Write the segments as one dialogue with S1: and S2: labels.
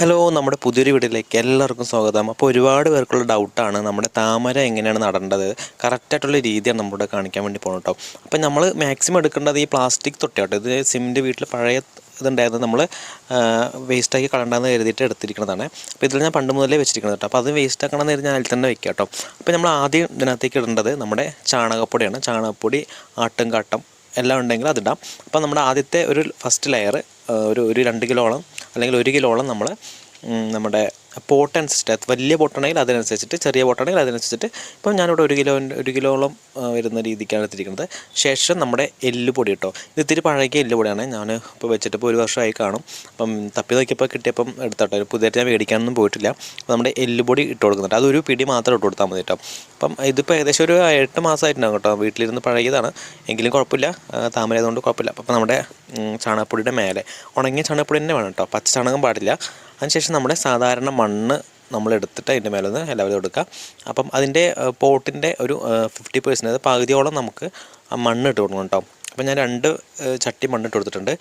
S1: Hello നമ്മുടെ പുതിയൊരു വീട്ടിലേക്ക് എല്ലാവർക്കും സ്വാഗതം. അപ്പോൾ ഒരുപാട് പേർക്കുള്ള ഡൗട്ടാണ് നമ്മുടെ താമര എങ്ങനെയാണ് നടേണ്ടത്. കറക്റ്റായിട്ടുള്ള രീതിയാണ് നമ്മുടെ കാണിക്കാൻ വേണ്ടി പോകണം കേട്ടോ അപ്പോൾ നമ്മൾ മാക്സിമം എടുക്കേണ്ടത് ഈ പ്ലാസ്റ്റിക് തൊട്ടിയാട്ടോ ഇത് സിമിന്റെ വീട്ടിൽ പഴയ ഇതുണ്ടായിരുന്നു. നമ്മൾ വേസ്റ്റാക്കി കളണ്ടെന്ന് കരുതിയിട്ട് എടുത്തിരിക്കുന്നതാണ്. അപ്പോൾ ഇതിൽ ഞാൻ പണ്ട് മുതലേ വെച്ചിരിക്കുന്നത് കേട്ടോ അപ്പോൾ അത് വേസ്റ്റ് ആക്കണമെന്ന് കരുതി ഞാൻ അതിൽ തന്നെ വെക്കാം കേട്ടോ അപ്പോൾ നമ്മൾ ആദ്യം ഇതിനകത്തേക്ക് ഇടേണ്ടത് നമ്മുടെ ചാണകപ്പൊടിയാണ്. ചാണകപ്പൊടി ആട്ടും കാട്ടം എല്ലാം ഉണ്ടെങ്കിൽ അതിടാം. അപ്പോൾ നമ്മുടെ ആദ്യത്തെ ഒരു ഫസ്റ്റ് ലെയർ ഒരു ഒരു രണ്ട് കിലോളം അല്ലെങ്കിൽ ഒരു കിലോളം നമ്മൾ നമ്മുടെ പോട്ട് അനുസരിച്ചിട്ട് വലിയ പോട്ടാണെങ്കിൽ അതിനനുസരിച്ചിട്ട് ചെറിയ പോട്ടാണെങ്കിൽ അതിനനുസരിച്ചിട്ട് ഇപ്പം ഞാനിവിടെ ഒരു കിലോ ഒരു കിലോളം വരുന്ന രീതിക്കാണ് എടുത്തിരിക്കുന്നത്. ശേഷം നമ്മുടെ എല്ലുപൊടി കേട്ടോ. ഇത് ഇത്തിരി പഴകിയ എല്ലുപൊടിയാണ് ഞാൻ ഇപ്പോൾ വെച്ചിട്ട് ഇപ്പോൾ ഒരു വർഷമായി കാണും. അപ്പം തപ്പി നോക്കിയപ്പോൾ കിട്ടിയപ്പം എടുത്തോട്ടെ. പുതിയതായിട്ട് ഞാൻ മേടിക്കാനൊന്നും പോയിട്ടില്ല. നമ്മുടെ എല്ലുപൊടി ഇട്ട് കൊടുക്കുന്നുണ്ട്. അതൊരു പിടി മാത്രം ഇട്ട് കൊടുത്താൽ മതി കേട്ടോ. അപ്പം ഇതിപ്പോൾ ഏകദേശം ഒരു എട്ട് മാസമായിട്ടുണ്ടാകും കേട്ടോ. വീട്ടിലിരുന്ന് പഴകിയതാണ്. എങ്കിലും കുഴപ്പമില്ല. ആ, താമര ആയതുകൊണ്ട് കുഴപ്പമില്ല. അപ്പം നമ്മുടെ ചാണകപ്പൊടിയുടെ മേലെ. ഉണങ്ങിയ ചാണകപ്പൊടി തന്നെ വേണം കേട്ടോ. പച്ച ചാണകം പാടില്ല. അതിനുശേഷം നമ്മുടെ സാധാരണ മണ്ണ് നമ്മൾ എടുത്തിട്ട് അതിന്റെ മേലെ നിന്ന് എല്ലാവരും കൊടുക്കുക അപ്പം അതിന്റെ പോട്ടിന്റെ ഒരു ഫിഫ്റ്റി പെർസെന്റ് പകുതിയോളം നമുക്ക് മണ്ണ് ഇട്ട് കൊടുക്കണം കേട്ടോ. അപ്പം ഞാൻ രണ്ട് ചട്ടി മണ്ണിട്ട് കൊടുത്തിട്ടുണ്ട്.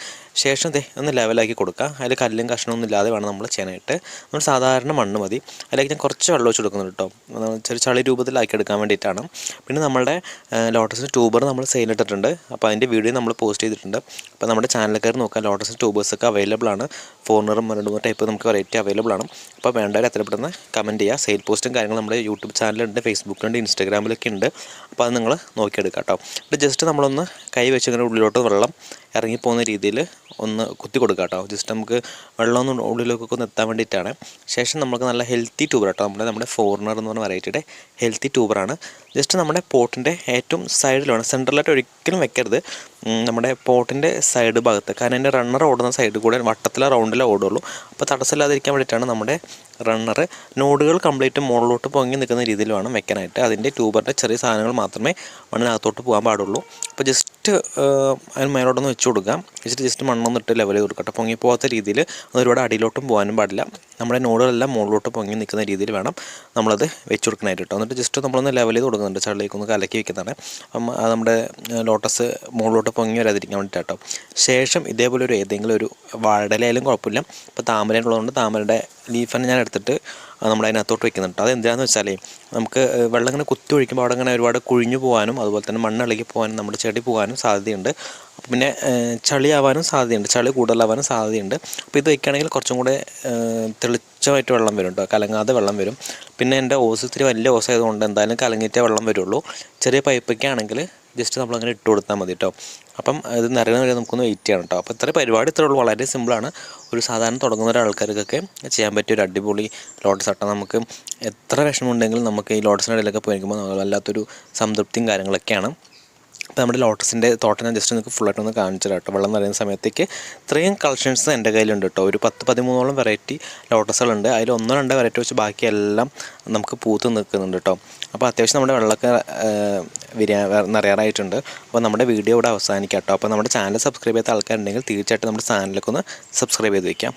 S1: ശേഷം ദേ ഒന്ന് ലെവലാക്കി കൊടുക്കുക അതിൽ കല്ലും കഷ്ണമൊന്നും ഇല്ലാതെ വേണം നമ്മൾ ചെനയിട്ട്. നമ്മൾ സാധാരണ മണ്ണ് മതി. അതിലേക്ക് ഞാൻ കുറച്ച് വെള്ളം ഒഴിച്ച് കൊടുക്കുന്നുണ്ട് കേട്ടോ ചെറിയ ചളി രൂപത്തിലാക്കി എടുക്കാൻ വേണ്ടിയിട്ടാണ്. പിന്നെ നമ്മുടെ ലോട്ടസിന്റെ ട്യൂബർ നമ്മൾ സെയിലിട്ടിട്ടുണ്ട് അപ്പോൾ അതിന്റെ വീഡിയോ നമ്മൾ പോസ്റ്റ് ചെയ്തിട്ടുണ്ട്. അപ്പോൾ നമ്മുടെ ചാനലിൽ കയറി നോക്കാം. ലോട്ടസിന്റെ ട്യൂബേഴ്സൊക്കെ അവൈലബിൾ ആണ്. ഫോണറും രണ്ട് മൂന്ന് ടൈപ്പ് നമുക്ക് വെറൈറ്റി അവൈലബിൾ ആണ്. അപ്പോൾ വേണ്ടവർ എത്രപ്പെടുന്ന കമന്റ് ചെയ്യുക സെയിൽ പോസ്റ്റും കാര്യങ്ങളും നമ്മുടെ യൂട്യൂബ് ചാനലുണ്ട് ഫേസ്ബുക്കിലുണ്ട് ഇൻസ്റ്റാഗ്രാമിലൊക്കെ ഉണ്ട്. അപ്പോൾ അത് നിങ്ങൾ നോക്കിയെടുക്കാം കേട്ടോ ജസ്റ്റ് നമ്മളൊന്ന് കൈ വെച്ച് ഇങ്ങനെ ഉള്ളിലോട്ട് വെള്ളം ഇറങ്ങിപ്പോകുന്ന രീതിയിൽ ഒന്ന് കുത്തി കൊടുക്കുക കേട്ടോ. ജസ്റ്റ് നമുക്ക് വെള്ളമൊന്നും ഉള്ളിലേക്കൊക്കെ ഒന്ന് എത്താൻ വേണ്ടിയിട്ടാണ്. ശേഷം നമുക്ക് നല്ല ഹെൽത്തി ട്യൂബർ കേട്ടോ. നമ്മുടെ നമ്മുടെ ഫോറിനർ എന്ന് പറഞ്ഞ വെറൈറ്റിയുടെ ഹെൽത്തി ട്യൂബറാണ് ജസ്റ്റ് നമ്മുടെ പോട്ടിന്റെ ഏറ്റവും സൈഡിലാണ്. സെൻട്രലായിട്ട് ഒരിക്കലും വെക്കരുത്. നമ്മുടെ പോട്ടിന്റെ സൈഡ് ഭാഗത്ത്. കാരണം എന്റെ റണ്ണർ ഓടുന്ന സൈഡ് കൂടെ വട്ടത്തിലെ റൗണ്ടിലേ ഓടുള്ളൂ. അപ്പോൾ തടസ്സമില്ലാതിരിക്കാൻ വേണ്ടിയിട്ടാണ് നമ്മുടെ റണ്ണർ നോഡുകൾ കംപ്ലീറ്റ് മുകളിലോട്ട് പൊങ്ങി നിൽക്കുന്ന രീതിയിൽ വേണം വെക്കാനായിട്ട്. അതിന്റെ ട്യൂബറിന്റെ ചെറിയ സാധനങ്ങൾ മാത്രമേ മണ്ണിനകത്തോട്ട് പോകാൻ പാടുള്ളൂ. അപ്പോൾ ജസ്റ്റ് അതിന് മേലോട്ടൊന്ന് വെച്ച് കൊടുക്കുക വെച്ചിട്ട് ജസ്റ്റ് മണ്ണൊന്ന് ഇട്ട് ലെവൽ കൊടുക്കട്ടെ. പൊങ്ങി പോകാത്ത രീതിയിൽ അതൊരുപാട് അടിയിലോട്ടും പോകാനും പാടില്ല. നമ്മുടെ നോഡുകളെല്ലാം മുകളിലോട്ട് പൊങ്ങി നിൽക്കുന്ന രീതിയിൽ വേണം നമ്മളത് വെച്ച് കൊടുക്കണമായിട്ട് കേട്ടോ. എന്നിട്ട് ജസ്റ്റ് നമ്മളൊന്ന് ലെവൽ ചെയ്ത് കൊടുക്കുന്നുണ്ട് ഒന്ന് കലക്കി വെക്കുന്നതാണ്. അപ്പം അത് നമ്മുടെ ലോട്ടസ് മുകളിലോട്ട് പൊങ്ങി വരാതിരിക്കാൻ വേണ്ടിയിട്ട് കേട്ടോ ശേഷം ഇതേപോലെ ഒരു ഏതെങ്കിലും ഒരു വാഴയിലായാലും കുഴപ്പമില്ല. ഇപ്പോൾ താമരയുള്ളതുകൊണ്ട് താമരയുടെ ലീഫാണ് ഞാൻ എടുത്തിട്ട് നമ്മൾ അതിനകത്തോട്ട് വെക്കുന്നുണ്ട്. അത് എന്തിനാന്ന് വെച്ചാലേ നമുക്ക് വെള്ളം ഇങ്ങനെ കുത്തി ഒഴിക്കുമ്പോൾ അവിടെ ഇങ്ങനെ ഒരുപാട് കുഴിഞ്ഞു പോകാനും അതുപോലെ തന്നെ മണ്ണിളകി പോകാനും നമ്മുടെ ചെടി പോകാനും സാധ്യതയുണ്ട്. പിന്നെ ചളി ചളിയാവാനും സാധ്യതയുണ്ട്. ചളി കൂടുതലാവാനും സാധ്യതയുണ്ട്. അപ്പോൾ ഇത് വയ്ക്കുകയാണെങ്കിൽ കുറച്ചും കൂടെ തെളിച്ചമായിട്ട് വെള്ളം വരും കേട്ടോ കലങ്ങാതെ വെള്ളം വരും. പിന്നെ എന്റെ ഓസ് ഇത്തിരി വലിയ ഓസ് ആയതുകൊണ്ട് എന്തായാലും കലങ്ങിയിട്ടേ വെള്ളം വരുള്ളൂ. ചെറിയ പൈപ്പൊക്കെ ആണെങ്കിൽ ജസ്റ്റ് നമ്മളങ്ങനെ ഇട്ട് കൊടുത്താൽ മതി കേട്ടോ അപ്പം ഇത് നിറയുന്ന വരെ നമുക്കൊന്ന് വെയിറ്റ് ചെയ്യണം കേട്ടോ അപ്പോൾ ഇത്ര പരിപാടി ഇത്രേ ഉള്ളൂ. വളരെ സിമ്പിളാണ്. ഒരു സാധാരണ തുടങ്ങുന്ന ഒരാൾക്കാർക്കൊക്കെ ചെയ്യാൻ പറ്റിയ ഒരു അടിപൊളി ലോട്ടസ് ആട്ടം. നമുക്ക് എത്ര വിഷമമുണ്ടെങ്കിലും നമുക്ക് ഈ ലോട്ടസിന്റെ ഇടയിലൊക്കെ പോയിരിക്കുമ്പോൾ വല്ലാത്തൊരു സംതൃപ്തിയും കാര്യങ്ങളൊക്കെയാണ്. അപ്പോൾ നമ്മുടെ ലോട്ടസിന്റെ തോട്ടം ഞാൻ ജസ്റ്റ് നിങ്ങൾക്ക് ഫുള്ളായിട്ട് ഒന്ന് കാണിച്ചു കേട്ടോ. വെള്ളം നിറയുന്ന സമയത്തേക്ക് ഇത്രയും കളക്ഷൻസ് എന്റെ കയ്യിലുണ്ട് കേട്ടോ. ഒരു പത്ത് പതിമൂന്നോളം വെറൈറ്റി ലോട്ടസുകളുണ്ട്. അതിൽ ഒന്നോ രണ്ടോ വെറൈറ്റി വെച്ച് ബാക്കിയെല്ലാം നമുക്ക് പൂത്ത് നിൽക്കുന്നുണ്ട് കേട്ടോ. അപ്പോൾ അത്യാവശ്യം നമ്മുടെ വെള്ളമൊക്കെ വിരിയാ നിറയാറായിട്ടുണ്ട്. അപ്പോൾ നമ്മുടെ വീഡിയോ ഇവിടെ അവസാനിക്കാം കേട്ടോ. അപ്പോൾ നമ്മുടെ ചാനൽ സബ്സ്ക്രൈബ് ചെയ്യാത്ത ആൾക്കാരുണ്ടെങ്കിൽ തീർച്ചയായിട്ടും നമ്മുടെ ചാനലൊക്കെ ഒന്ന് സബ്സ്ക്രൈബ് ചെയ്ത് വെക്കാം.